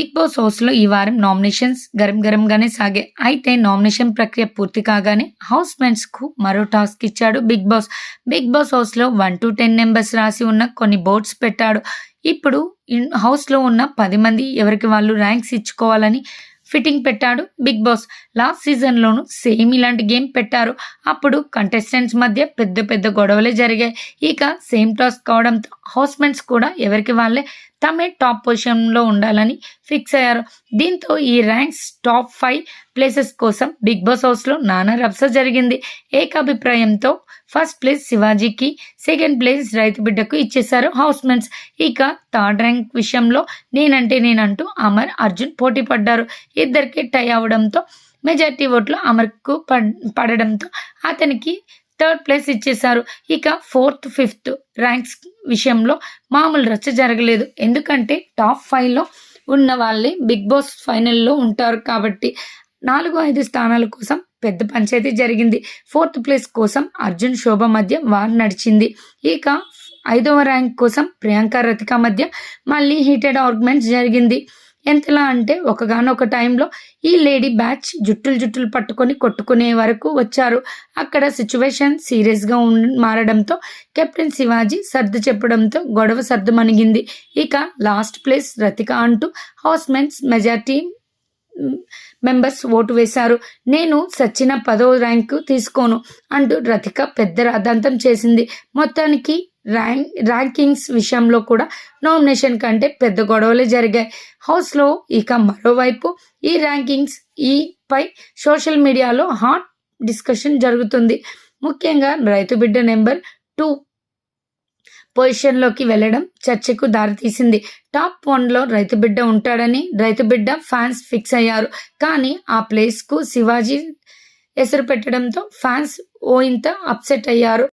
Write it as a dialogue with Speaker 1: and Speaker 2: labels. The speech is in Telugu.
Speaker 1: బిగ్ బాస్ హౌస్లో ఈ వారం నామినేషన్స్ గరం గరంగానే సాగే అయితే నామినేషన్ ప్రక్రియ పూర్తి కాగానే హౌస్కు మరో టాస్క్ ఇచ్చాడు బిగ్ బాస్. బిగ్ బాస్ హౌస్లో వన్ టు టెన్ నెంబర్స్ రాసి ఉన్న కొన్ని బోర్డ్స్ పెట్టాడు. ఇప్పుడు హౌస్లో ఉన్న పది మంది ఎవరికి వాళ్ళు ర్యాంక్స్ ఇచ్చుకోవాలని ఫిట్టింగ్ పెట్టాడు బిగ్ బాస్. లాస్ట్ సీజన్లోనూ సేమ్ ఇలాంటి గేమ్ పెట్టారు. అప్పుడు కంటెస్టెంట్స్ మధ్య పెద్ద పెద్ద గొడవలే జరిగాయి. ఇక సేమ్ టాస్క్ కావడంతో హౌస్మెంట్స్ కూడా ఎవరికి వాళ్ళే తమే టాప్ పొజిషన్లో ఉండాలని ఫిక్స్ అయ్యారు. దీంతో ఈ ర్యాంక్స్ టాప్ ఫైవ్ ప్లేసెస్ కోసం బిగ్ బాస్ హౌస్లో నానా రప్స జరిగింది. ఏకాభిప్రాయంతో ఫస్ట్ ప్లేస్ శివాజీకి సెకండ్ ప్లేస్ రైతు బిడ్డకు ఇచ్చేశారు హౌస్మెంట్స్ ఇక థర్డ్ ర్యాంక్ విషయంలో నేనంటే నేనంటూ అమర్ అర్జున్ పోటీ పడ్డారు. ఇద్దరికి టై అవడంతో మెజార్టీ ఓట్లు అమర్కు పడ్ పడడంతో అతనికి థర్డ్ ప్లేస్ ఇచ్చేశారు. ఇక ఫోర్త్ ఫిఫ్త్ ర్యాంక్స్ విషయంలో మామూలు రచ్చ జరగలేదు. ఎందుకంటే టాప్ ఫైవ్లో ఉన్న వాళ్ళే బిగ్ బాస్ ఫైనల్లో ఉంటారు కాబట్టి నాలుగు ఐదు స్థానాల కోసం పెద్ద పంచాయతీ జరిగింది. ఫోర్త్ ప్లేస్ కోసం అర్జున్ శోభ మధ్య వార్ నడిచింది. ఇక ఐదవ ర్యాంక్ కోసం ప్రియాంక రతిక మధ్య మళ్ళీ హీటెడ్ ఆర్గ్యుమెంట్స్ జరిగింది. ఎంతలా అంటే ఒకగానొక టైంలో ఈ లేడీ బ్యాచ్ జుట్టులు జుట్టులు పట్టుకొని కొట్టుకునే వరకు వచ్చారు. అక్కడ సిచ్యువేషన్ సీరియస్గా ఉన్ మారడంతో కెప్టెన్ శివాజీ సర్దు చెప్పడంతో గొడవ సర్దు మణిగింది. ఇక లాస్ట్ ప్లేస్ రతిక అంటూ హౌస్మెన్స్ మెజార్టీ మెంబర్స్ ఓటు వేశారు. నేను సచిన పదో ర్యాంకు తీసుకోను అంటూ రతిక పెద్ద రాద్ధాంతం చేసింది. మొత్తానికి ర్యాంక్ ర్యాంకింగ్స్ విషయంలో కూడా నామినేషన్ కంటే పెద్ద గొడవలే జరిగాయి. హౌస్లో ఇక మరోవైపు ఈ ర్యాంకింగ్స్ ఈపై సోషల్ మీడియాలో హాట్ డిస్కషన్ జరుగుతుంది. ముఖ్యంగా రైతు బిడ్డ నెంబర్ టూ పొజిషన్లోకి వెళ్ళడం చర్చకు దారితీసింది. టాప్ వన్లో రైతు బిడ్డ ఉంటాడని రైతు బిడ్డ ఫ్యాన్స్ ఫిక్స్ అయ్యారు. కానీ ఆ ప్లేస్కు శివాజీ ఎసురు పెట్టడంతో ఫ్యాన్స్ ఓ ఇంత అప్సెట్ అయ్యారు.